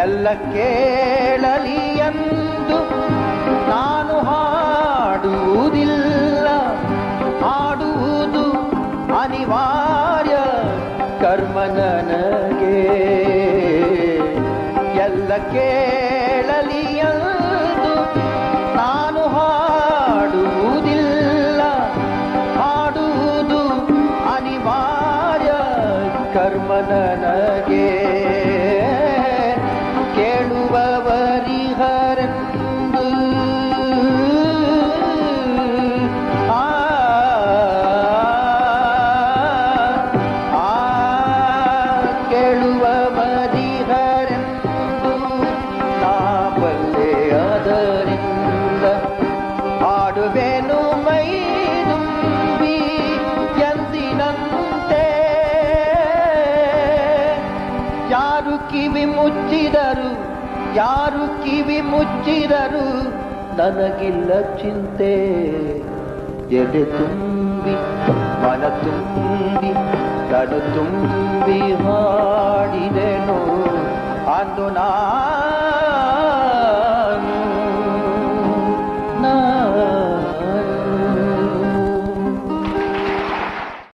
ಎಲ್ಲ ಕೇಳಲಿ ಎಂದು ನಾನು ಹಾಡುವುದಿಲ್ಲ. ಹಾಡುವುದು ಅನಿವಾರ್ಯ ಕರ್ಮ ನನಗೆ. ಎಲ್ಲ ಕೇಳಲಿ ಎಂದು ನಾನು ಹಾಡುವುದಿಲ್ಲ. ಹಾಡುವುದು ಅನಿವಾರ್ಯ ಕರ್ಮ ನನಗೆ. ಕೇಳುವವರಿಹರೆಂದು ಬದಿಹರೆಂದು ಬಲ್ಲೆ ಅದರಿಂದ ಹಾಡುವೆನು ಮೈ ತುಂಬಿ ಎಂದಿನಂತೆ. ಯಾರು ಕಿವಿ ಮುಚ್ಚಿದರು, ಯಾರು ಕಿವಿ ಮುಚ್ಚಿದರು, ನನಗಿಲ್ಲ ಚಿಂತೆ ಎದೆ ತುಂಬಿ, ಮನ ತುಂಬಿ. ಕಡು ತುಂಬಿ ಮಾಡಿದೆನು ಅಂದು ನಾ